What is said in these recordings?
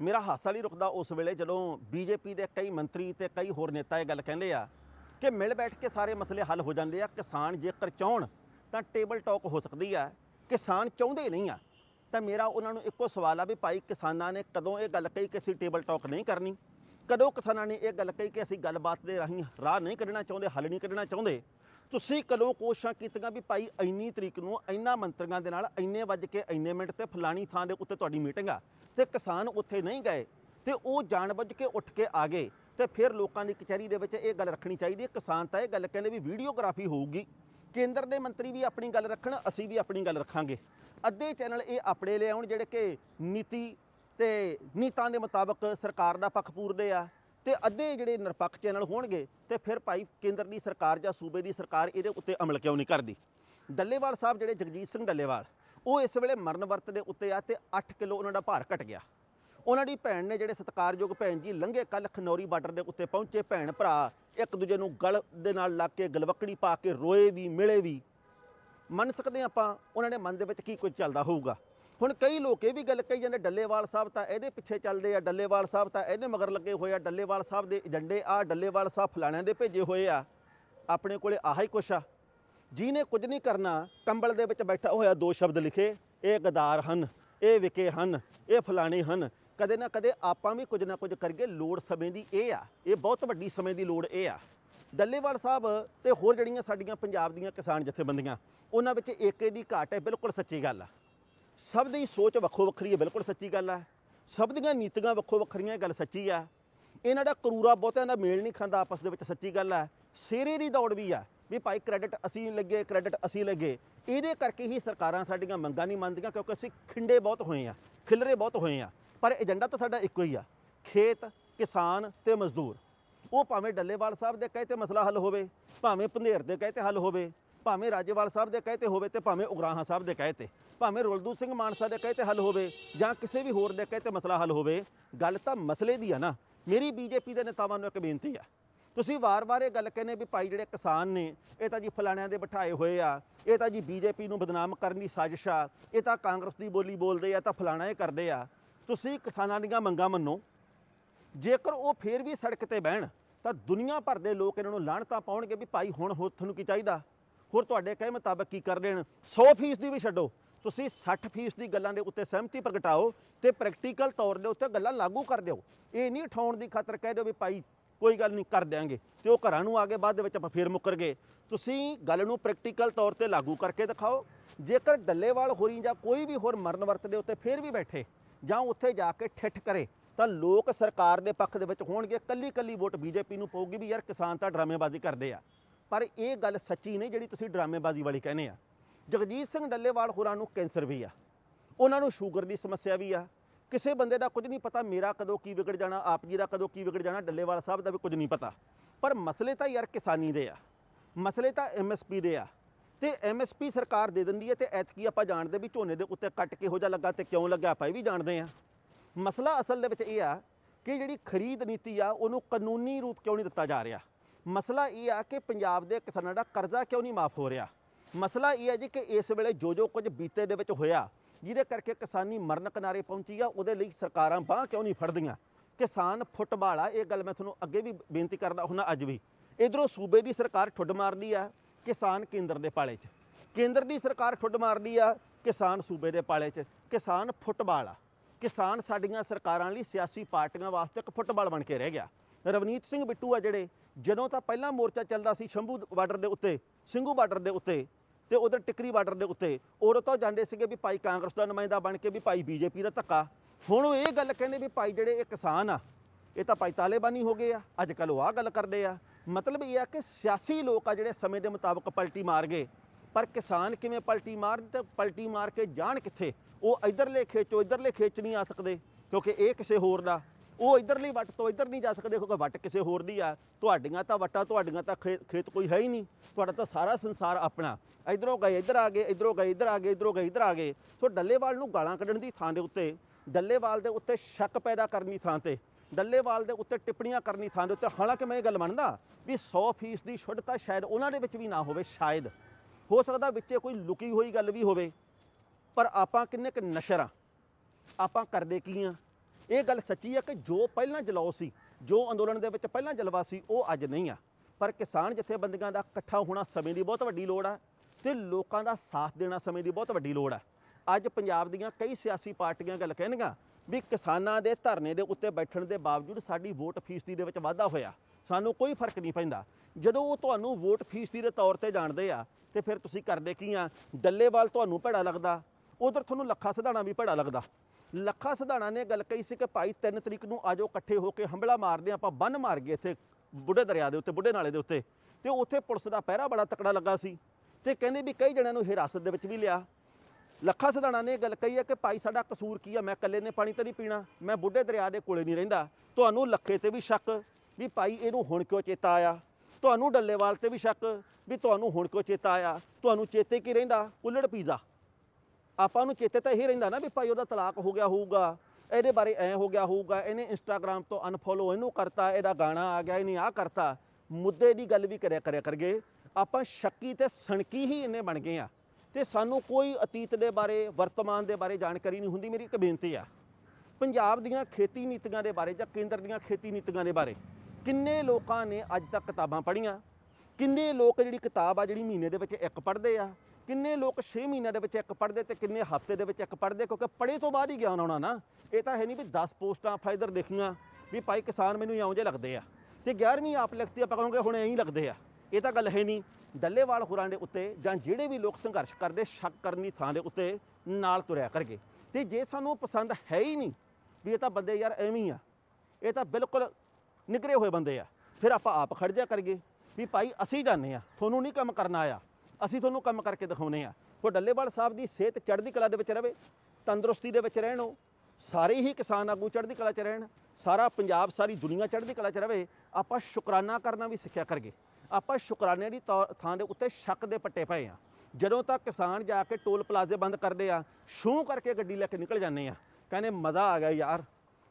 ਮੇਰਾ ਹਾਸਾ ਨਹੀਂ ਰੁਕਦਾ ਉਸ ਵੇਲੇ ਜਦੋਂ ਬੀਜੇਪੀ ਦੇ ਕਈ ਮੰਤਰੀ ਤੇ ਕਈ ਹੋਰ ਨੇਤਾ ਇਹ ਗੱਲ ਕਹਿੰਦੇ ਆ ਕਿ ਮਿਲ ਬੈਠ ਕੇ ਸਾਰੇ ਮਸਲੇ ਹੱਲ ਹੋ ਜਾਂਦੇ ਆ, ਕਿਸਾਨ ਜੇਕਰ ਚਾਹਣ ਤਾਂ ਟੇਬਲ ਟਾਕ ਹੋ ਸਕਦੀ ਆ, ਕਿਸਾਨ ਚਾਹੁੰਦੇ ਨਹੀਂ ਆ, ਤਾਂ ਮੇਰਾ ਉਹਨਾਂ ਨੂੰ ਇੱਕੋ ਸਵਾਲ ਆ ਵੀ ਭਾਈ ਕਿਸਾਨਾਂ ਨੇ ਕਦੋਂ ਇਹ ਗੱਲ ਕਹੀ ਕਿ ਅਸੀਂ ਟੇਬਲ ਟਾਕ ਨਹੀਂ ਕਰਨੀ? ਕਦੋਂ ਕਿਸਾਨਾਂ ਨੇ ਇਹ ਗੱਲ ਕਹੀ ਕਿ ਅਸੀਂ ਗੱਲਬਾਤ ਦੇ ਰਾਹੀਂ ਰਾਹ ਨਹੀਂ ਕੱਢਣਾ ਚਾਹੁੰਦੇ, ਹੱਲ ਨਹੀਂ ਕੱਢਣਾ ਚਾਹੁੰਦੇ? ਤੁਸੀਂ ਕਦੋਂ ਕੋਸ਼ਿਸ਼ਾਂ ਕੀਤੀਆਂ ਵੀ ਭਾਈ ਇੰਨੀ ਤਰੀਕ ਨੂੰ ਇੰਨਾ ਮੰਤਰੀਆਂ ਦੇ ਨਾਲ ਇੰਨੇ ਵੱਜ ਕੇ ਇੰਨੇ ਮਿੰਟ ਤੇ ਫਲਾਣੀ ਥਾਂ ਦੇ ਉੱਤੇ ਤੁਹਾਡੀ ਮੀਟਿੰਗ ਆ? ਤੇ ਕਿਸਾਨ ਉੱਥੇ ਨਹੀਂ ਗਏ ਤੇ ਉਹ ਜਾਣਬੁੱਝ ਕੇ ਉੱਠ ਕੇ ਆ ਗਏ ਤੇ ਫਿਰ ਲੋਕਾਂ ਦੀ ਕਚਹਿਰੀ ਦੇ ਵਿੱਚ ਇਹ ਗੱਲ ਰੱਖਣੀ ਚਾਹੀਦੀ ਹੈ। ਕਿਸਾਨ ਤਾਂ ਇਹ ਗੱਲ ਕਹਿੰਦੇ ਵੀ ਵੀਡੀਓਗ੍ਰਾਫੀ ਹੋਊਗੀ। ਕੇਂਦਰ ਦੇ ਮੰਤਰੀ ਵੀ ਆਪਣੀ ਗੱਲ ਰੱਖਣ, ਅਸੀਂ ਵੀ ਆਪਣੀ ਗੱਲ ਰੱਖਾਂਗੇ। ਅੱਧੇ ਚੈਨਲ ਇਹ ਆਪਣੇ ਲਿਆਉਣ, ਜਿਹੜੇ ਕਿ ਨੀਤੀ ਤੇ ਨੀਤਾਂ ਦੇ ਮੁਤਾਬਕ ਸਰਕਾਰ ਦਾ ਪੱਖ ਪੂਰਦੇ ਆ ਤੇ ਅੱਧੇ ਜਿਹੜੇ ਨਿਰਪੱਖ ਚੈਨਲ ਹੋਣਗੇ ਤੇ ਫਿਰ ਭਾਈ ਕੇਂਦਰ ਦੀ ਸਰਕਾਰ ਜਾਂ ਸੂਬੇ ਦੀ ਸਰਕਾਰ ਇਹਦੇ ਉੱਤੇ ਅਮਲ ਕਿਉਂ ਨਹੀਂ ਕਰਦੀ? ਡੱਲੇਵਾਲ ਸਾਹਿਬ, ਜਿਹੜੇ ਜਗਜੀਤ ਸਿੰਘ ਡੱਲੇਵਾਲ ਉਹ ਇਸ ਵੇਲੇ ਮਰਨ ਵਰਤ ਦੇ ਉੱਤੇ ਆ ਤੇ 8 ਕਿਲੋ ਉਹਨਾਂ ਦਾ ਭਾਰ ਘਟ ਗਿਆ। ਉਹਨਾਂ ਦੀ ਭੈਣ ਨੇ ਜਿਹੜੇ ਸਤਿਕਾਰਯੋਗ ਭੈਣ ਜੀ ਲੰਘੇ ਕੱਲ ਖਨੌਰੀ ਬਾਰਡਰ ਦੇ ਉੱਤੇ ਪਹੁੰਚੇ ਭੈਣ ਭਰਾ, ਇੱਕ ਦੂਜੇ ਨੂੰ ਗਲ ਦੇ ਨਾਲ ਲੱਗ ਕੇ ਗਲਵਕੜੀ ਪਾ ਕੇ ਰੋਏ ਵੀ, ਮਿਲੇ ਵੀ। ਮੰਨ ਸਕਦੇ ਹਾਂ ਆਪਾਂ ਉਹਨਾਂ ਦੇ ਮਨ ਦੇ ਵਿੱਚ ਕੀ ਕੁਝ ਚੱਲਦਾ ਹੋਊਗਾ। ਹੁਣ ਕਈ ਲੋਕ ਇਹ ਵੀ ਗੱਲ ਕਹੀ ਜਾਂਦੇ, ਡੱਲੇਵਾਲ ਸਾਹਿਬ ਤਾਂ ਇਹਦੇ ਪਿੱਛੇ ਚੱਲਦੇ ਆ, ਡੱਲੇਵਾਲ ਸਾਹਿਬ ਤਾਂ ਇਹਦੇ ਮਗਰ ਲੱਗੇ ਹੋਏ ਆ, ਡੱਲੇਵਾਲ ਸਾਹਿਬ ਦੇ ਏਜੰਡੇ ਆ, ਡੱਲੇਵਾਲ ਸਾਹਿਬ ਫਲਾਣਿਆਂ ਦੇ ਭੇਜੇ ਹੋਏ ਆ। ਆਪਣੇ ਕੋਲੇ ਆਹ ਹੀ ਕੁਛ ਆ। ਜਿਹਨੇ ਕੁਝ ਨਹੀਂ ਕਰਨਾ, ਕੰਬਲ ਦੇ ਵਿੱਚ ਬੈਠਾ ਹੋਇਆ ਦੋ ਸ਼ਬਦ ਲਿਖੇ, ਇਹ ਗਦਾਰ ਹਨ, ਇਹ ਵਿਕੇ ਹਨ, ਇਹ ਫਲਾਣੇ ਹਨ। ਕਦੇ ਨਾ ਕਦੇ ਆਪਾਂ ਵੀ ਕੁਝ ਨਾ ਕੁਝ ਕਰੀਏ, ਲੋੜ ਸਮੇਂ ਦੀ ਇਹ ਆ, ਇਹ ਬਹੁਤ ਵੱਡੀ ਸਮੇਂ ਦੀ ਲੋੜ ਇਹ ਆ। ਡੱਲੇਵਾਲ ਸਾਹਿਬ ਤੇ ਹੋਰ ਜਿਹੜੀਆਂ ਸਾਡੀਆਂ ਪੰਜਾਬ ਦੀਆਂ ਕਿਸਾਨ ਜਥੇਬੰਦੀਆਂ, ਉਹਨਾਂ ਵਿੱਚ ਏਕੇ ਦੀ ਘਾਟ ਹੈ, ਬਿਲਕੁਲ ਸੱਚੀ ਗੱਲ ਆ। ਸਭ ਦੀ ਸੋਚ ਵੱਖੋ ਵੱਖਰੀ ਹੈ, ਬਿਲਕੁਲ ਸੱਚੀ ਗੱਲ ਆ। ਸਭ ਦੀਆਂ ਨੀਤੀਆਂ ਵੱਖੋ ਵੱਖਰੀਆਂ, ਇਹ ਗੱਲ ਸੱਚੀ ਆ। ਇਹਨਾਂ ਦਾ ਕਰੂਰਾ ਬਹੁਤਿਆਂ ਦਾ ਮੇਲ ਨਹੀਂ ਖਾਂਦਾ ਆਪਸ ਦੇ ਵਿੱਚ, ਸੱਚੀ ਗੱਲ ਆ। ਸਿਰੇ ਦੀ ਦੌੜ ਵੀ ਆ। ਵੀ ਭਾਈ ਕ੍ਰੈਡਿਟ ਅਸੀਂ ਲੱਗੇ ਕ੍ਰੈਡਿਟ ਅਸੀਂ ਲੱਗੇ। ਇਹਦੇ ਕਰਕੇ ਹੀ ਸਰਕਾਰਾਂ ਸਾਡੀਆਂ ਮੰਗਾਂ ਨਹੀਂ ਮੰਨਦੀਆਂ ਕਿਉਂਕਿ ਅਸੀਂ ਖਿੰਡੇ ਬਹੁਤ ਹੋਏ ਆ, ਖਿਲਰੇ ਬਹੁਤ ਹੋਏ ਆ। ਪਰ ਏਜੰਡਾ ਤਾਂ ਸਾਡਾ ਇੱਕੋ ਹੀ ਆ, ਖੇਤ, ਕਿਸਾਨ ਤੇ ਮਜ਼ਦੂਰ। ਉਹ ਭਾਵੇਂ ਡੱਲੇਵਾਲ ਸਾਹਿਬ ਦੇ ਕਹੇ ਤੇ ਮਸਲਾ ਹੱਲ ਹੋਵੇ, ਭਾਵੇਂ ਪੰਧੇਰ ਦੇ ਕਹੇ ਤੇ ਹੱਲ ਹੋਵੇ, ਭਾਵੇਂ ਰਾਜੇਵਾਲ ਸਾਹਿਬ ਦੇ ਕਹੇ ਤੇ ਹੋਵੇ ਤੇ ਭਾਵੇਂ ਉਗਰਾਹਾਂ ਸਾਹਿਬ ਦੇ ਕਹੇ ਤੇ, ਭਾਵੇਂ ਰੁਲਦੂ ਸਿੰਘ ਮਾਨਸਾ ਦੇ ਕਹੇ ਤੇ ਹੱਲ ਹੋਵੇ ਜਾਂ ਕਿਸੇ ਵੀ ਹੋਰ ਦੇ ਕਹੇ ਤੇ ਮਸਲਾ ਹੱਲ ਹੋਵੇ, ਗੱਲ ਤਾਂ ਮਸਲੇ ਦੀ ਆ ਨਾ। ਮੇਰੀ ਬੀਜੇਪੀ ਦੇ ਨੇਤਾਵਾਂ ਨੂੰ ਇੱਕ ਬੇਨਤੀ ਆ ਤੁਸੀਂ ਵਾਰ-ਵਾਰ ਇਹ ਗੱਲ ਕਹਿੰਦੇ ਵੀ ਭਾਈ ਜਿਹੜੇ ਕਿਸਾਨ ਨੇ, ਇਹ ਤਾਂ ਜੀ ਫਲਾਣਿਆਂ ਦੇ ਬਿਠਾਏ ਹੋਏ ਆ, ਇਹ ਤਾਂ ਜੀ ਬੀਜੇਪੀ ਨੂੰ ਬਦਨਾਮ ਕਰਨ ਦੀ ਸਾਜ਼ਿਸ਼ ਆ, ਇਹ ਤਾਂ ਕਾਂਗਰਸ ਦੀ ਬੋਲੀ ਬੋਲਦੇ ਆ ਤਾਂ ਫਲਾਣਾ ਇਹ ਕਰਦੇ ਆ। ਤੁਸੀਂ ਕਿਸਾਨਾਂ ਦੀਆਂ ਮੰਗਾਂ ਮੰਨੋ। ਜੇਕਰ ਉਹ ਫੇਰ ਵੀ ਸੜਕ ਤੇ ਬਹਿਣ, ਤਾਂ ਦੁਨੀਆ ਭਰ ਦੇ ਲੋਕ ਇਹਨਾਂ ਨੂੰ ਲਾਹਣਤਾਂ ਪਾਉਣਗੇ ਵੀ ਭਾਈ ਹੁਣ ਹੋਰ ਤੁਹਾਨੂੰ ਕੀ ਚਾਹੀਦਾ? ਹੋਰ ਤੁਹਾਡੇ ਕਹੇ ਮੁਤਾਬਕ ਕੀ ਕਰ ਦੇਣ? 100% ਦੀ ਵੀ ਛੱਡੋ। ਤੁਸੀਂ 60% ਦੀ ਗੱਲਾਂ ਦੇ ਉੱਤੇ ਸਹਿਮਤੀ ਪ੍ਰਗਟਾਓ ਤੇ ਪ੍ਰੈਕਟੀਕਲ ਤੌਰ ਦੇ ਉੱਤੇ ਗੱਲਾਂ ਲਾਗੂ ਕਰ ਦਿਓ। ਇਹ ਨਹੀਂ ਠਾਉਣ ਦੀ ਖਾਤਰ ਕਹਿ ਦਿਓ ਵੀ ਭਾਈ ਕੋਈ ਗੱਲ ਨਹੀਂ, ਕਰ ਦਿਆਂਗੇ। ਤੇ ਉਹ ਘਰਾਂ ਨੂੰ ਆ ਕੇ ਬਾਅਦ ਦੇ ਵਿੱਚ ਆਪਾਂ ਫੇਰ ਮੁੱਕਰ ਗਏ। ਤੁਸੀਂ ਗੱਲ ਨੂੰ ਪ੍ਰੈਕਟੀਕਲ ਤੌਰ ਤੇ ਲਾਗੂ ਕਰਕੇ ਦਿਖਾਓ। ਜੇਕਰ ਡੱਲੇਵਾਲ ਹੋਰੀ ਜਾਂ ਕੋਈ ਵੀ ਹੋਰ ਮਰਨ ਵਰਤ ਦੇ ਉੱਤੇ ਫੇਰ ਵੀ ਬੈਠੇ ਜਾਂ ਉੱਥੇ ਜਾ ਕੇ ਠਿੱਠ ਕਰੇ, ਤਾਂ ਲੋਕ ਸਰਕਾਰ ਦੇ ਪੱਖ ਦੇ ਵਿੱਚ ਹੋਣਗੇ ਕੱਲੀ ਕੱਲੀ ਵੋਟ ਬੀਜੇਪੀ ਨੂੰ ਪਊਗੀ ਵੀ ਯਾਰ ਕਿਸਾਨ ਤਾਂ ਡਰਾਮੇਬਾਜ਼ੀ ਕਰਦੇ ਆ। ਪਰ ਇਹ ਗੱਲ ਸੱਚੀ ਨਹੀਂ ਜਿਹੜੀ ਤੁਸੀਂ ਡਰਾਮੇਬਾਜ਼ੀ ਵਾਲੀ ਕਹਿੰਦੇ ਆ। ਜਗਜੀਤ ਸਿੰਘ ਡੱਲੇਵਾਲ ਹੋਰਾਂ ਨੂੰ ਕੈਂਸਰ ਵੀ ਆ। ਉਹਨਾਂ ਨੂੰ ਸ਼ੂਗਰ ਦੀ ਸਮੱਸਿਆ ਵੀ ਆ। ਕਿਸੇ ਬੰਦੇ ਦਾ ਕੁਝ ਨਹੀਂ ਪਤਾ ਮੇਰਾ ਕਦੋਂ ਕੀ ਵਿਗੜ ਜਾਣਾ, ਆਪ ਜੀ ਦਾ ਕਦੋਂ ਕੀ ਵਿਗੜ ਜਾਣਾ, ਡੱਲੇਵਾਲ ਸਾਹਿਬ ਦਾ ਵੀ ਕੁਝ ਨਹੀਂ ਪਤਾ। ਪਰ ਮਸਲੇ ਤਾਂ ਯਾਰ ਕਿਸਾਨੀ ਦੇ ਆ। ਮਸਲੇ ਤਾਂ ਐਮਐਸਪੀ ਦੇ ਆ। ਤੇ ਐਮਐਸਪੀ ਸਰਕਾਰ ਦੇ ਦਿੰਦੀ ਹੈ ਤੇ ਐਤਕੀ ਆਪਾਂ ਜਾਣਦੇ ਵੀ ਝੋਨੇ ਦੇ ਉੱਤੇ ਕੱਟ ਕਿਹੋ ਜਿਹਾ ਲੱਗਾ ਤੇ ਕਿਉਂ ਲੱਗਾ ਆਪਾਂ ਇਹ ਵੀ ਜਾਣਦੇ ਆ। ਮਸਲਾ ਅਸਲ ਦੇ ਵਿੱਚ ਇਹ ਆ ਕਿ ਜਿਹੜੀ ਖਰੀਦ ਨੀਤੀ ਆ, ਉਹਨੂੰ ਕਾਨੂੰਨੀ ਰੂਪ ਕਿਉਂ ਨਹੀਂ ਦਿੱਤਾ ਜਾ ਰਿਹਾ? ਮਸਲਾ ਇਹ ਆ ਕਿ ਪੰਜਾਬ ਦੇ ਕਿਸਾਨਾਂ ਦਾ ਕਰਜ਼ਾ ਕਿਉਂ ਨਹੀਂ ਮਾਫ ਹੋ ਰਿਹਾ? ਮਸਲਾ ਇਹ ਹੈ ਜੀ ਕਿ ਇਸ ਵੇਲੇ ਜੋ ਜੋ ਕੁਝ ਬੀਤੇ ਦੇ ਵਿੱਚ ਹੋਇਆ ਜਿਹਦੇ ਕਰਕੇ ਕਿਸਾਨੀ ਮਰਨ ਕਿਨਾਰੇ ਪਹੁੰਚੀ ਆ, ਉਹਦੇ ਲਈ ਸਰਕਾਰਾਂ ਬਾਹ ਕਿਉਂ ਨਹੀਂ ਫੜਦੀਆਂ? ਕਿਸਾਨ ਫੁੱਟਬਾਲ ਆ, ਇਹ ਗੱਲ ਮੈਂ ਤੁਹਾਨੂੰ ਅੱਗੇ ਵੀ ਬੇਨਤੀ ਕਰਦਾ ਹੁੰਦਾ ਅੱਜ ਵੀ। ਇਧਰੋਂ ਸੂਬੇ ਦੀ ਸਰਕਾਰ ਠੁੱਡ ਮਾਰਦੀ ਆ, ਕਿਸਾਨ ਕੇਂਦਰ ਦੇ ਪਾਲੇ 'ਚ। ਕੇਂਦਰ ਦੀ ਸਰਕਾਰ ਠੁੱਡ ਮਾਰਦੀ ਆ, ਕਿਸਾਨ ਸੂਬੇ ਦੇ ਪਾਲੇ 'ਚ। ਕਿਸਾਨ ਫੁੱਟਬਾਲ ਆ। ਕਿਸਾਨ ਸਾਡੀਆਂ ਸਰਕਾਰਾਂ ਲਈ ਸਿਆਸੀ ਪਾਰਟੀਆਂ ਵਾਸਤੇ ਇੱਕ ਫੁੱਟਬਾਲ ਬਣ ਕੇ ਰਹਿ ਗਿਆ। ਰਵਨੀਤ ਸਿੰਘ ਬਿੱਟੂ ਆ ਜਿਹੜੇ, ਜਦੋਂ ਤਾਂ ਪਹਿਲਾ ਮੋਰਚਾ ਚੱਲਦਾ ਸੀ ਸ਼ੰਭੂ ਬਾਰਡਰ ਦੇ ਉੱਤੇ, ਸਿੰਘੂ ਬਾਰਡਰ ਦੇ ਉੱਤੇ ਤੇ ਉਧਰ ਟਿਕਰੀ ਬਾਰਡਰ ਦੇ ਉੱਤੇ। ਉਦੋਂ ਤੋਂ ਜਾਂਦੇ ਸੀਗੇ ਵੀ ਭਾਈ ਕਾਂਗਰਸ ਦਾ ਨੁਮਾਇੰਦਾ ਬਣ ਕੇ ਵੀ ਭਾਈ ਬੀਜੇਪੀ ਦਾ ਧੱਕਾ। ਹੁਣ ਉਹ ਇਹ ਗੱਲ ਕਹਿੰਦੇ ਵੀ ਭਾਈ ਜਿਹੜੇ ਇਹ ਕਿਸਾਨ ਆ, ਇਹ ਤਾਂ ਭਾਈ ਤਾਲਿਬਾਨੀ ਹੋ ਗਏ ਆ। ਅੱਜ ਕੱਲ ਉਹ ਆ ਗੱਲ ਕਰਦੇ ਆ। ਮਤਲਬ ਇਹ ਆ ਕਿ ਸਿਆਸੀ ਲੋਕ ਆ ਜਿਹੜੇ ਸਮੇਂ ਦੇ ਮੁਤਾਬਕ ਪਲਟੀ ਮਾਰ ਗਏ। ਪਰ ਕਿਸਾਨ ਕਿਵੇਂ ਪਲਟੀ ਮਾਰਨ ਤੇ ਪਲਟੀ ਮਾਰ ਕੇ ਜਾਣ ਕਿੱਥੇ? ਉਹ ਇਧਰਲੇ ਖੇਚੋ ਇਧਰਲੇ ਖੇਚ ਨਹੀਂ ਆ ਸਕਦੇ, ਕਿਉਂਕਿ ਇਹ ਕਿਸੇ ਹੋਰ ਦਾ। ਉਹ ਇਧਰਲੀ ਵੱਟ ਤੋਂ ਇਧਰ ਨਹੀਂ ਜਾ ਸਕਦੇ ਕਿਉਂਕਿ ਵੱਟ ਕਿਸੇ ਹੋਰ ਦੀ ਆ। ਤੁਹਾਡੀਆਂ ਤਾਂ ਵੱਟਾਂ, ਤੁਹਾਡੀਆਂ ਤਾਂ ਖੇ- ਖੇਤ ਕੋਈ ਹੈ ਹੀ ਨਹੀਂ। ਤੁਹਾਡਾ ਤਾਂ ਸਾਰਾ ਸੰਸਾਰ ਆਪਣਾ। ਇਧਰੋਂ ਗਏ, ਇਧਰ ਆ ਗਏ, ਇਧਰੋਂ ਗਏ, ਇਧਰ ਆ ਗਏ, ਇਧਰੋਂ ਗਏ, ਇਧਰ ਆ ਗਏ। ਸੋ ਡੱਲੇਵਾਲ ਨੂੰ ਗਾਲਾਂ ਕੱਢਣ ਦੀ ਥਾਂ ਦੇ ਉੱਤੇ, ਡੱਲੇਵਾਲ ਦੇ ਉੱਤੇ ਸ਼ੱਕ ਪੈਦਾ ਕਰਨੀ ਥਾਂ ਤੇ, ਡੱਲੇਵਾਲ ਦੇ ਉੱਤੇ ਟਿੱਪਣੀਆਂ ਕਰਨੀ ਥਾਂ ਦੇ ਉੱਤੇ। ਹਾਲਾਂਕਿ ਮੈਂ ਇਹ ਗੱਲ ਮੰਨਦਾ ਵੀ 100% ਦੀ ਸ਼ੁੱਧਤਾ ਸ਼ਾਇਦ ਉਹਨਾਂ ਦੇ ਵਿੱਚ ਵੀ ਨਾ ਹੋਵੇ, ਸ਼ਾਇਦ। ਹੋ ਸਕਦਾ ਵਿੱਚੇ ਕੋਈ ਲੁਕੀ ਹੋਈ ਗੱਲ ਵੀ ਹੋਵੇ, ਪਰ ਆਪਾਂ ਕਿੰਨੇ ਕੁ ਨਸ਼ਰ ਆ? ਆਪਾਂ ਕਰਦੇ ਕੀ ਆ? ਇਹ ਗੱਲ ਸੱਚੀ ਹੈ ਕਿ ਜੋ ਪਹਿਲਾਂ ਜਲਾਓ ਸੀ, ਜੋ ਅੰਦੋਲਨ ਦੇ ਵਿੱਚ ਪਹਿਲਾਂ ਜਲਵਾ ਸੀ, ਉਹ ਅੱਜ ਨਹੀਂ ਆ। ਪਰ ਕਿਸਾਨ ਜਥੇਬੰਦੀਆਂ ਦਾ ਇਕੱਠਾ ਹੋਣਾ ਸਮੇਂ ਦੀ ਬਹੁਤ ਵੱਡੀ ਲੋੜ ਆ ਤੇ ਲੋਕਾਂ ਦਾ ਸਾਥ ਦੇਣਾ ਸਮੇਂ ਦੀ ਬਹੁਤ ਵੱਡੀ ਲੋੜ ਆ। ਅੱਜ ਪੰਜਾਬ ਦੀਆਂ ਕਈ ਸਿਆਸੀ ਪਾਰਟੀਆਂ ਗੱਲ ਕਹਿਣਗੀਆਂ ਵੀ ਕਿਸਾਨਾਂ ਦੇ ਧਰਨੇ ਦੇ ਉੱਤੇ ਬੈਠਣ ਦੇ ਬਾਵਜੂਦ ਸਾਡੀ ਵੋਟ ਫੀਸਦੀ ਦੇ ਵਿੱਚ ਵਾਧਾ ਹੋਇਆ। ਸਾਨੂੰ ਕੋਈ ਫ਼ਰਕ ਨਹੀਂ ਪੈਂਦਾ। ਜਦੋਂ ਉਹ ਤੁਹਾਨੂੰ ਵੋਟ ਫੀਸਦੀ ਦੇ ਤੌਰ ਤੇ ਜਾਣਦੇ ਆ, ਤੇ ਫਿਰ ਤੁਸੀਂ ਕਰਦੇ ਕੀ ਆ? ਡੱਲੇਵਾਲ ਤੁਹਾਨੂੰ ਭੈੜਾ ਲੱਗਦਾ, ਉਧਰ ਤੁਹਾਨੂੰ ਲੱਖਾ ਸਿਧਾਣਾ ਵੀ ਭੈੜਾ ਲੱਗਦਾ। ਲੱਖਾ ਸਧਾਣਾ ਨੇ ਗੱਲ ਕਹੀ ਸੀ ਕਿ ਭਾਈ 3 ਤਰੀਕ ਨੂੰ ਆਜੋ ਇਕੱਠੇ ਹੋ ਕੇ ਹੰਬਲਾ ਮਾਰਦੇ ਹਾਂ, ਆਪਾਂ ਬੰਨ ਮਾਰ ਗਏ ਇੱਥੇ ਬੁੱਢੇ ਦਰਿਆ ਦੇ ਉੱਤੇ ਬੁੱਢੇ ਨਾਲੇ ਦੇ ਉੱਤੇ। ਤੇ ਉੱਥੇ ਪੁਲਿਸ ਦਾ ਪਹਿਰਾ ਬੜਾ ਤਕੜਾ ਲੱਗਾ ਸੀ। ਤੇ ਕਹਿੰਦੇ ਵੀ ਕਈ ਜਣਿਆਂ ਨੂੰ ਹਿਰਾਸਤ ਦੇ ਵਿੱਚ ਵੀ ਲਿਆ। ਲੱਖਾ ਸਿਧਾਣਾ ਨੇ ਇਹ ਗੱਲ ਕਹੀ ਹੈ ਕਿ ਭਾਈ ਸਾਡਾ ਕਸੂਰ ਕੀ ਆ? ਮੈਂ ਇਕੱਲੇ ਨੇ ਪਾਣੀ ਤਾਂ ਨਹੀਂ ਪੀਣਾ। ਮੈਂ ਬੁੱਢੇ ਦਰਿਆ ਦੇ ਕੋਲੇ ਨਹੀਂ ਰਹਿੰਦਾ। ਤੁਹਾਨੂੰ ਲੱਖੇ ਤੇ ਵੀ ਸ਼ੱਕ ਵੀ ਭਾਈ ਇਹਨੂੰ ਹੁਣ ਕਿਉਂ ਚੇਤਾ ਆਇਆ? ਤੁਹਾਨੂੰ ਡੱਲੇਵਾਲ ਤੇ ਵੀ ਸ਼ੱਕ ਵੀ ਤੁਹਾਨੂੰ ਹੁਣ ਕਿਉਂ ਚੇਤਾ ਆਇਆ? ਤੁਹਾਨੂੰ ਚੇਤੇ ਕੀ ਰਹਿੰਦਾ? ਕੁੱਲੜ ਪੀਜ਼ਾ। ਆਪਾਂ ਨੂੰ ਚੇਤੇ ਤਾਂ ਇਹ ਰਹਿੰਦਾ ਨਾ ਵੀ ਭਾਈ ਉਹਦਾ ਤਲਾਕ ਹੋ ਗਿਆ ਹੋਊਗਾ, ਇਹਦੇ ਬਾਰੇ ਐ ਹੋ ਗਿਆ ਹੋਊਗਾ, ਇਹਨੇ ਇੰਸਟਾਗ੍ਰam ਤੋਂ ਅਨਫੋਲੋ ਇਹਨੂੰ ਕਰਤਾ, ਇਹਦਾ ਗਾਣਾ ਆ ਗਿਆ, ਇਹਨੇ ਆਹ ਕਰਤਾ। ਮੁੱਦੇ ਦੀ ਗੱਲ ਵੀ ਕਰਿਆ ਕਰਿਆ ਕਰਗੇ ਆਪਾਂ ਸ਼ੱਕੀ ਤੇ ਸਣਕੀ ਹੀ ਇੰਨੇ ਬਣ ਗਏ ਆ। ਤੇ ਸਾਨੂੰ ਕੋਈ ਅਤੀਤ ਦੇ ਬਾਰੇ, ਵਰਤਮਾਨ ਦੇ ਬਾਰੇ ਜਾਣਕਾਰੀ ਨਹੀਂ ਹੁੰਦੀ, ਮੇਰੀ ਇੱਕ ਬੇਨਤੀ ਆ। ਪੰਜਾਬ ਦੀਆਂ ਖੇਤੀ ਨੀਤੀਆਂ ਦੇ ਬਾਰੇ ਜਾਂ ਕੇਂਦਰ ਦੀਆਂ ਖੇਤੀ ਨੀਤੀਆਂ ਦੇ ਬਾਰੇ ਕਿੰਨੇ ਲੋਕਾਂ ਨੇ ਅੱਜ ਤੱਕ ਕਿਤਾਬਾਂ ਪੜ੍ਹੀਆਂ? ਕਿੰਨੇ ਲੋਕ ਜਿਹੜੀ ਕਿਤਾਬ ਆ ਜਿਹੜੀ ਮਹੀਨੇ ਦੇ ਵਿੱਚ ਇੱਕ ਪੜ੍ਹਦੇ ਆ? ਕਿੰਨੇ ਲੋਕ 6 ਮਹੀਨਿਆਂ ਦੇ ਵਿੱਚ ਇੱਕ ਪੜ੍ਹਦੇ ਤੇ ਕਿੰਨੇ ਹਫ਼ਤੇ ਦੇ ਵਿੱਚ ਇੱਕ ਪੜ੍ਹਦੇ? ਕਿਉਂਕਿ ਪੜ੍ਹੇ ਤੋਂ ਬਾਅਦ ਹੀ ਗਿਆਨ ਆਉਣਾ ਨਾ। ਇਹ ਤਾਂ ਹੈ ਨਹੀਂ ਵੀ 10 ਪੋਸਟਾਂ ਆਪਾਂ ਫਾਇਦਰ ਦੇਖੀਆਂ ਵੀ ਭਾਈ ਕਿਸਾਨ ਮੈਨੂੰ ਇਉਂ ਜੇ ਲੱਗਦੇ ਆ। ਤੇ 11ਵੀਂ ਆਪ ਲਿਖਤੀ ਆਪਾਂ ਕਹਾਂਗੇ ਹੁਣ ਐਂ ਲੱਗਦੇ ਆ। ਇਹ ਤਾਂ ਗੱਲ ਹੈ ਨਹੀਂ। ਡੱਲੇਵਾਲ ਹੋਰਾਂ ਦੇ ਉੱਤੇ ਜਾਂ ਜਿਹੜੇ ਵੀ ਲੋਕ ਸੰਘਰਸ਼ ਕਰਦੇ, ਸ਼ੱਕ ਕਰਨੀ ਥਾਂ ਦੇ ਉੱਤੇ ਨਾਲ ਤੁਰਿਆ ਕਰਗੇ। ਤੇ ਜੇ ਸਾਨੂੰ ਪਸੰਦ ਹੈ ਹੀ ਨਹੀਂ, ਵੀ ਇਹ ਤਾਂ ਬੰਦੇ ਯਾਰ ਐਵੇਂ ਹੀ ਆ। ਇਹ ਤਾਂ ਬਿਲਕੁਲ ਨਿਗਰੇ ਹੋਏ ਬੰਦੇ ਆ। ਫਿਰ ਆਪਾਂ ਆਪ ਖੜ ਜਾ ਕਰਗੇ ਵੀ ਭਾਈ ਅਸੀਂ ਜਾਣਦੇ ਆ। ਤੁਹਾਨੂੰ ਨਹੀਂ ਕੰਮ ਕਰਨਾ ਆਇਆ। ਅਸੀਂ ਤੁਹਾਨੂੰ ਕੰਮ ਕਰਕੇ ਦਿਖਾਉਨੇ ਆ। ਉਹ ਡੱਲੇਵਾਲ ਸਾਹਿਬ ਦੀ ਸਿਹਤ ਚੜ੍ਹਦੀ ਕਲਾ ਦੇ ਵਿੱਚ ਰਹੇ ਤੰਦਰੁਸਤੀ ਦੇ ਵਿੱਚ ਰਹਿਣ ਉਹ। ਸਾਰੇ ਹੀ ਕਿਸਾਨ ਆਗੂ ਚੜ੍ਹਦੀ ਕਲਾ 'ਚ ਰਹਿਣ, ਸਾਰਾ ਪੰਜਾਬ, ਸਾਰੀ ਦੁਨੀਆ ਚੜ੍ਹਦੀ ਕਲਾ 'ਚ ਰਹੇ ਆਪਾਂ ਸ਼ੁਕਰਾਨਾ ਕਰਨਾ ਵੀ ਸਿੱਖਿਆ ਕਰਗੇ। ਆਪਾਂ ਸ਼ੁਕਰਾਨੇ ਦੀ ਤੌ- ਥਾਂ ਦੇ ਉੱਤੇ ਸ਼ੱਕ ਦੇ ਪੱਟੇ ਪਏ ਆ। ਜਦੋਂ ਤੱਕ ਕਿਸਾਨ ਜਾ ਕੇ ਟੋਲ ਪਲਾਜ਼ੇ ਬੰਦ ਕਰਦੇ ਆ ਸ਼ੂ ਕਰਕੇ ਗੱਡੀ ਲੈ ਕੇ ਨਿਕਲ ਜਾਂਦੇ ਆ। ਕਹਿੰਦੇ ਮਜ਼ਾ ਆ ਗਿਆ ਯਾਰ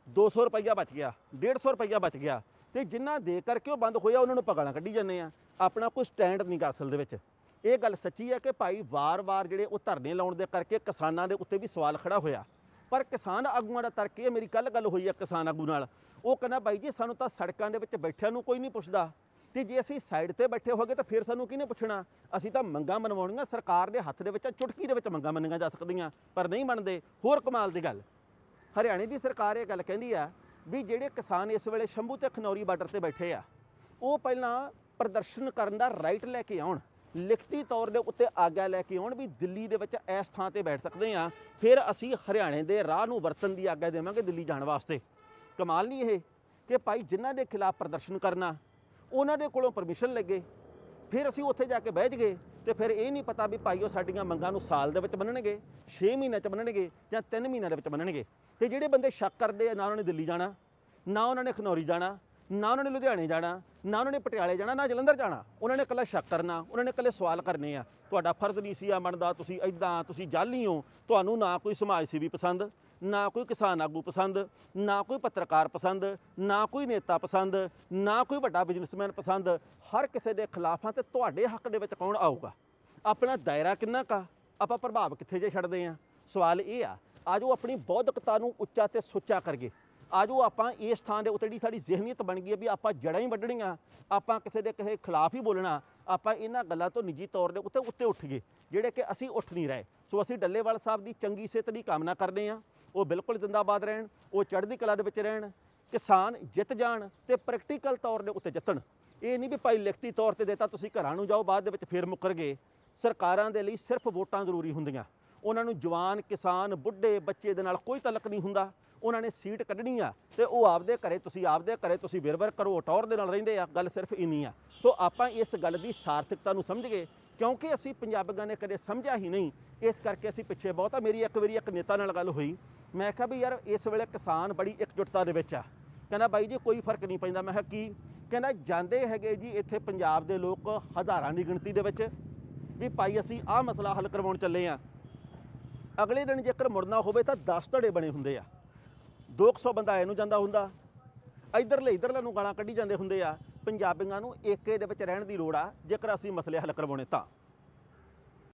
200 ਰੁਪਈਆ ਬਚ ਗਿਆ 150 ਰੁਪਈਆ ਬਚ ਗਿਆ। ਤੇ ਜਿੰਨਾ ਦੇ ਕਰਕੇ ਉਹ ਬੰਦ ਹੋਇਆ, ਉਹਨਾਂ ਨੂੰ ਪਗਾਲਾਂ ਕੱਢੀ ਜਾਂਦੇ ਆ। ਆਪਣਾ ਕੋਈ ਸਟੈਂਡ ਨਹੀਂ ਗਾ ਅਸਲ ਦੇ ਵਿੱਚ। ਇਹ ਗੱਲ ਸੱਚੀ ਹੈ ਕਿ ਭਾਈ ਵਾਰ-ਵਾਰ ਜਿਹੜੇ ਉਹ ਧਰਨੇ ਲਾਉਣ ਦੇ ਕਰਕੇ ਕਿਸਾਨਾਂ ਦੇ ਉੱਤੇ ਵੀ ਸਵਾਲ ਖੜਾ ਹੋਇਆ। ਪਰ ਕਿਸਾਨ ਆਗੂਆਂ ਦਾ ਤਰਕ ਇਹ ਮੇਰੀ ਕੱਲ ਗੱਲ ਹੋਈ ਹੈ ਕਿਸਾਨ ਆਗੂ ਨਾਲ। ਉਹ ਕਹਿੰਦਾ ਬਾਈ ਜੀ, ਸਾਨੂੰ ਤਾਂ ਸੜਕਾਂ ਦੇ ਵਿੱਚ ਬੈਠਿਆਂ ਨੂੰ ਕੋਈ ਨਹੀਂ ਪੁੱਛਦਾ। ਤੇ ਜੇ ਅਸੀਂ ਸਾਈਡ ਤੇ ਬੈਠੇ ਹੋਗੇ ਤਾਂ ਫਿਰ ਸਾਨੂੰ ਕਿਹਨੇ ਪੁੱਛਣਾ? ਅਸੀਂ ਤਾਂ ਮੰਗਾਂ ਮਨਵਾਉਣੀਆਂ, ਸਰਕਾਰ ਦੇ ਹੱਥ ਦੇ ਵਿੱਚ, ਚੁਟਕੀ ਦੇ ਵਿੱਚ ਮੰਗਾਂ ਮੰਨੀਆਂ ਜਾ ਸਕਦੀਆਂ, ਪਰ ਨਹੀਂ ਮੰਨਦੇ। ਹੋਰ ਕਮਾਲ ਦੀ ਗੱਲ। ਹਰਿਆਣੇ ਦੀ ਸਰਕਾਰ ਇਹ ਗੱਲ ਕਹਿੰਦੀ ਆ ਵੀ ਜਿਹੜੇ ਕਿਸਾਨ ਇਸ ਵੇਲੇ ਸ਼ੰਭੂ ਤੇ ਖਨੌਰੀ ਬਾਰਡਰ ਤੇ ਬੈਠੇ ਆ, ਉਹ ਪਹਿਲਾਂ ਪ੍ਰਦਰਸ਼ਨ ਕਰਨ ਦਾ ਰਾਈਟ ਲੈ ਕੇ ਆਉਣ। ਲਿਖਤੀ ਤੌਰ ਦੇ ਉੱਤੇ ਆਗਿਆ ਲੈ ਕੇ ਆਉਣ ਵੀ ਦਿੱਲੀ ਦੇ ਵਿੱਚ ਇਸ ਥਾਂ ਤੇ ਬੈਠ ਸਕਦੇ ਆ ਫਿਰ ਅਸੀਂ ਹਰਿਆਣੇ ਦੇ ਰਾਹ ਨੂੰ ਵਰਤਣ ਦੀ ਆਗਿਆ ਦੇਵਾਂਗੇ ਦਿੱਲੀ ਜਾਣ ਵਾਸਤੇ। ਕਮਾਲ ਨਹੀਂ ਇਹ ਕਿ ਭਾਈ ਜਿਨ੍ਹਾਂ ਦੇ ਖਿਲਾਫ ਪ੍ਰਦਰਸ਼ਨ ਕਰਨਾ, ਉਹਨਾਂ ਦੇ ਕੋਲੋਂ ਪਰਮਿਸ਼ਨ ਲੱਗੇ। ਫਿਰ ਅਸੀਂ ਉੱਥੇ ਜਾ ਕੇ ਬਹਿ ਜਗੇ ਤੇ ਫਿਰ ਇਹ ਨਹੀਂ ਪਤਾ ਵੀ ਭਾਈ ਉਹ ਸਾਡੀਆਂ ਮੰਗਾਂ ਨੂੰ ਸਾਲ ਦੇ ਵਿੱਚ ਮੰਨਣਗੇ 6 ਮਹੀਨਿਆਂ 'ਚ ਮੰਨਣਗੇ ਜਾਂ 3 ਮਹੀਨਿਆਂ ਦੇ ਵਿੱਚ ਮੰਨਣਗੇ। ਤੇ ਜਿਹੜੇ ਬੰਦੇ ਸ਼ੱਕ ਕਰਦੇ ਆ, ਨਾ ਉਹਨਾਂ ਨੇ ਦਿੱਲੀ ਜਾਣਾ, ਨਾ ਉਹਨਾਂ ਨੇ ਖਨੌਰੀ ਜਾਣਾ ਨਾ ਉਹਨਾਂ ਨੇ ਲੁਧਿਆਣੇ ਜਾਣਾ, ਨਾ ਉਹਨਾਂ ਨੇ ਪਟਿਆਲੇ ਜਾਣਾ, ਨਾ ਜਲੰਧਰ ਜਾਣਾ। ਉਹਨਾਂ ਨੇ ਇਕੱਲਾ ਸ਼ੱਕ ਕਰਨਾ, ਉਹਨਾਂ ਨੇ ਇਕੱਲੇ ਸਵਾਲ ਕਰਨੇ ਆ। ਤੁਹਾਡਾ ਫਰਜ਼ ਨਹੀਂ ਸੀ ਆ ਬਣਦਾ, ਤੁਸੀਂ ਐਦਾਂ ਤੁਸੀਂ ਜਾਲੀ ਹੋ। ਤੁਹਾਨੂੰ ਨਾ ਕੋਈ ਸਮਾਜ ਸੇਵੀ ਪਸੰਦ, ਨਾ ਕੋਈ ਕਿਸਾਨ ਆਗੂ ਪਸੰਦ, ਨਾ ਕੋਈ ਪੱਤਰਕਾਰ ਪਸੰਦ, ਨਾ ਕੋਈ ਨੇਤਾ ਪਸੰਦ, ਨਾ ਕੋਈ ਵੱਡਾ ਬਿਜ਼ਨਸਮੈਨ ਪਸੰਦ। ਹਰ ਕਿਸੇ ਦੇ ਖਿਲਾਫ ਆ ਤੇ ਤੁਹਾਡੇ ਹੱਕ ਦੇ ਵਿੱਚ ਕੌਣ ਆਊਗਾ? ਆਪਣਾ ਦਾਇਰਾ ਕਿੰਨਾ ਕਾ ਆਪਾਂ ਪ੍ਰਭਾਵ ਕਿੱਥੇ ਜੇ ਛੱਡਦੇ ਆ? ਸਵਾਲ ਇਹ ਆ ਆਜੋ ਆਪਣੀ ਬੌਧਿਕਤਾ ਨੂੰ ਉੱਚਾ ਤੇ ਸੁੱਚਾ ਕਰਗੇ ਆਜੋ ਆਪਾਂ ਇਸ ਥਾਂ ਦੇ ਉੱਤੇ ਜਿਹੜੀ ਸਾਡੀ ਜ਼ਿਹਨੀਅਤ ਬਣ ਗਈ ਹੈ ਵੀ ਆਪਾਂ ਜੜਾਂ ਹੀ ਵੱਢਣੀਆਂ, ਆਪਾਂ ਕਿਸੇ ਦੇ ਕਿਸੇ ਖਿਲਾਫ ਹੀ ਬੋਲਣਾ, ਆਪਾਂ ਇਹਨਾਂ ਗੱਲਾਂ ਤੋਂ ਨਿੱਜੀ ਤੌਰ ਦੇ ਉੱਤੇ ਉੱਤੇ ਉੱਠ ਗਏ, ਜਿਹੜੇ ਕਿ ਅਸੀਂ ਉੱਠ ਨਹੀਂ ਰਹੇ। ਸੋ ਅਸੀਂ ਡੱਲੇਵਾਲ ਸਾਹਿਬ ਦੀ ਚੰਗੀ ਸਿਹਤ ਦੀ ਕਾਮਨਾ ਕਰਦੇ ਹਾਂ, ਉਹ ਬਿਲਕੁਲ ਜ਼ਿੰਦਾਬਾਦ ਰਹਿਣ, ਉਹ ਚੜ੍ਹਦੀ ਕਲਾ ਦੇ ਵਿੱਚ ਰਹਿਣ, ਕਿਸਾਨ ਜਿੱਤ ਜਾਣ ਤੇ ਪ੍ਰੈਕਟੀਕਲ ਤੌਰ ਦੇ ਉੱਤੇ ਜਿੱਤਣ। ਇਹ ਨਹੀਂ ਵੀ ਭਾਈ ਲਿਖਤੀ ਤੌਰ ਤੇ ਦੇਤਾ ਤੁਸੀਂ ਘਰਾਂ ਨੂੰ ਜਾਓ, ਬਾਅਦ ਦੇ ਵਿੱਚ ਫੇਰ ਮੁੱਕਰ ਗਏ। ਸਰਕਾਰਾਂ ਦੇ ਲਈ ਸਿਰਫ ਵੋਟਾਂ ਜ਼ਰੂਰੀ ਹੁੰਦੀਆਂ। ਉਹਨਾਂ ਨੂੰ ਜਵਾਨ, ਕਿਸਾਨ, ਬੁੱਢੇ ਬੱਚੇ ਦੇ ਨਾਲ ਕੋਈ ਤਲਕ ਨਹੀਂ ਹੁੰਦਾ। ਉਹਨਾਂ ਨੇ ਸੀਟ ਕੱਢਣੀ ਆ ਤੇ ਉਹ ਆਪਦੇ ਘਰੇ, ਤੁਸੀਂ ਆਪਦੇ ਘਰੇ, ਤੁਸੀਂ ਵਿਰਵਰ ਕਰੋ ਟੌਰ ਦੇ ਨਾਲ ਰਹਿੰਦੇ ਆ, ਗੱਲ ਸਿਰਫ ਇੰਨੀ ਆ। ਸੋ ਆਪਾਂ ਇਸ ਗੱਲ ਦੀ ਸਾਰਥਕਤਾ ਨੂੰ ਸਮਝ ਗਏ, ਕਿਉਂਕਿ ਅਸੀਂ ਪੰਜਾਬੀਆਂ ਨੇ ਕਦੇ ਸਮਝਿਆ ਹੀ ਨਹੀਂ। ਇਸ ਕਰਕੇ ਅਸੀਂ ਪਿੱਛੇ ਬਹੁਤ ਆ, ਮੇਰੀ ਇੱਕ ਵਾਰੀ ਇੱਕ ਨੇਤਾ ਨਾਲ ਗੱਲ ਹੋਈ। ਮੈਂ ਕਿਹਾ ਵੀ ਯਾਰ, ਇਸ ਵੇਲੇ ਕਿਸਾਨ ਬੜੀ ਇਕਜੁੱਟਤਾ ਦੇ ਵਿੱਚ ਆ। ਕਹਿੰਦਾ ਬਾਈ ਜੀ, ਕੋਈ ਫ਼ਰਕ ਨਹੀਂ ਪੈਂਦਾ। ਮੈਂ ਕਿਹਾ ਕੀ? ਕਹਿੰਦਾ ਜਾਂਦੇ ਹੈਗੇ ਜੀ ਇੱਥੇ ਪੰਜਾਬ ਦੇ ਲੋਕ ਹਜ਼ਾਰਾਂ ਦੀ ਗਿਣਤੀ ਦੇ ਵਿੱਚ ਵੀ ਭਾਈ ਅਸੀਂ ਆਹ ਮਸਲਾ ਹੱਲ ਕਰਵਾਉਣ ਚੱਲੇ ਆ। ਅਗਲੇ ਦਿਨ ਜੇਕਰ ਮੁੜਨਾ ਹੋਵੇ ਤਾਂ 10 ਧੜੇ ਬਣੇ ਹੁੰਦੇ ਆ। 200 ਬੰਦਾ ਇਹਨੂੰ ਜਾਂਦਾ ਹੁੰਦਾ। ਇਧਰਲੇ ਇਧਰਲੇ ਨੂੰ ਗਾਲਾਂ ਕੱਢੀ ਜਾਂਦੇ ਹੁੰਦੇ ਆ। ਪੰਜਾਬੀਆਂ ਨੂੰ ਏਕੇ ਦੇ ਵਿੱਚ ਰਹਿਣ ਦੀ ਲੋੜ ਆ, ਜੇਕਰ ਅਸੀਂ ਮਸਲੇ ਹੱਲ ਕਰਵਾਉਣੇ ਤਾਂ।